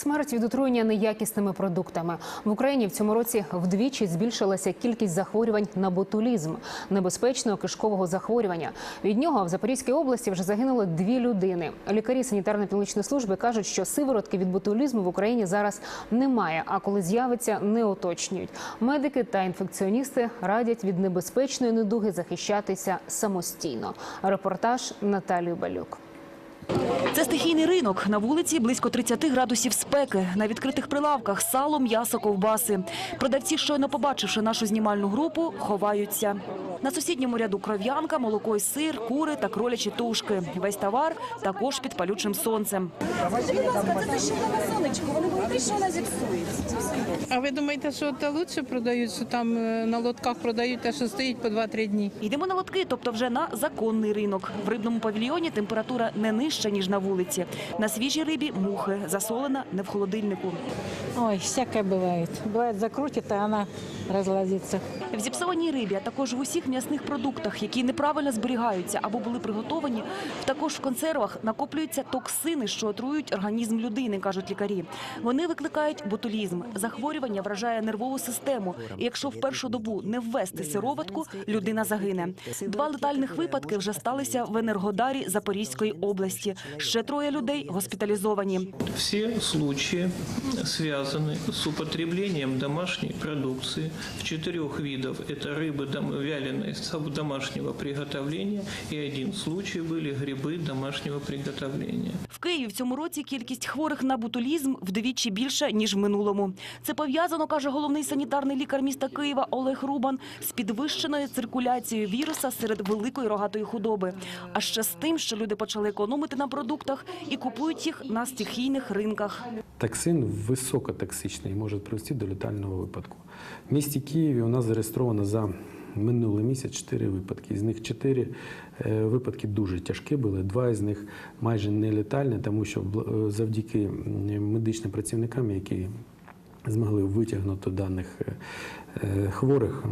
Смерть від отруєння неякісними продуктами в Україні в цьому році вдвічі збільшилася кількість захворювань на ботулізм, небезпечного кишкового захворювання. Від нього в Запорізькій області вже загинуло дві людини. Лікарі санітарно-пілічної служби кажуть, що сиворотки від ботулізму в Україні зараз немає. А коли з'явиться, не уточнюють. Медики та інфекціоністи радять від небезпечної недуги захищатися самостійно. Репортаж Наталії Балюк. Це стихійний ринок. На вулиці близько 30 градусів спеки. На відкритих прилавках сало, м'ясо, ковбаси. Продавці, щойно побачивши нашу знімальну групу, ховаються. На сусідньому ряду кров'янка, молоко і сир, кури та кролячі тушки. Весь товар також під палючим сонцем. Будь ласка, це ще на сонечко. Вони говорили, що вона зіпсується. А ви думаєте, що те лучше продають, що там е, на лотках продають те, що стоїть по 2-3 дні? Йдемо на лотки, тобто вже на законний ринок. В рибному павільйоні температура не нижча, ніж на вулиці. На свіжій рибі мухи, засолена не в холодильнику. Ой, всякое бывает. Бывает закрутит, а она разлазится. В зіпсованій рибі, а також в усіх м'ясних продуктах, які неправильно зберігаються або були приготовані, також в консервах накоплюються токсини, що отруюють організм людини, кажуть лікарі. Вони викликають ботулізм. Захворювання вражає нервову систему. І якщо в першу добу не ввести сироватку, людина загине. Два летальних випадки вже сталися в Енергодарі Запорізької області. Ще троє людей госпіталізовані. Все случаи связаны с употреблением домашней продукции в четырех видов. Это рыбы дом- вяленой с- домашнего приготовления и один случай были грибы домашнего приготовления. В Києві в цьому році кількість хворих на ботулізм вдвічі більше, ніж в минулому. Це пов'язано, каже головний санітарний лікар міста Києва Олег Рубан, з підвищеною циркуляцією віруса серед великої рогатої худоби. А ще з тим, що люди почали економити на продуктах і купують їх на стихійних ринках. Токсин високотоксичний може привести до летального випадку. В місті Києві у нас зареєстровано за минулий місяць 4 випадки. З них 4 е, випадки дуже тяжкі були. Два з них майже не летальні, тому що е, завдяки медичним працівникам, які змогли витягнути даних е, хворих,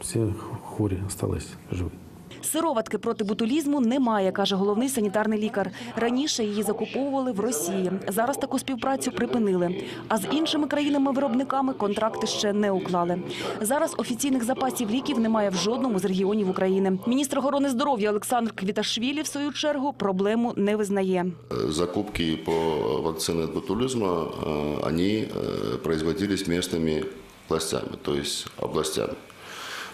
всі хворі залишились живі. Сироватки проти ботулізму немає, каже головний санітарний лікар. Раніше її закуповували в Росії. Зараз таку співпрацю припинили. А з іншими країнами-виробниками контракти ще не уклали. Зараз офіційних запасів ліків немає в жодному з регіонів України. Міністр охорони здоров'я Олександр Квіташвілі, в свою чергу, проблему не визнає. Закупки по вакцине от ботулизма, э, они э, производились местными властями, то есть областями.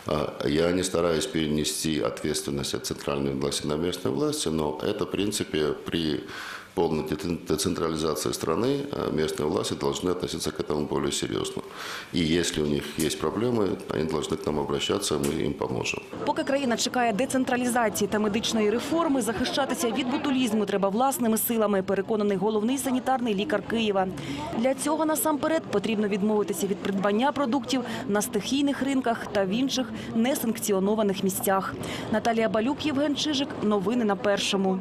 Я не стараюсь перенести ответственность от центральной власти на местную власти, но это, в принципе, при полной децен- децентрализации страны э, местные власти должны относиться к этому более серьезно. И если у них есть проблемы, они должны к нам обращаться, мы им поможем. Поки країна чекає децентралізації та медичної реформи, захищатися від ботулізму треба власними силами, переконаний головний санітарний лікар Києва. Для цього насамперед потрібно відмовитися від придбання продуктів на стихійних ринках та в інших несанкціонованих місцях. Наталія Балюк, Євген Чижик. Новини на першому.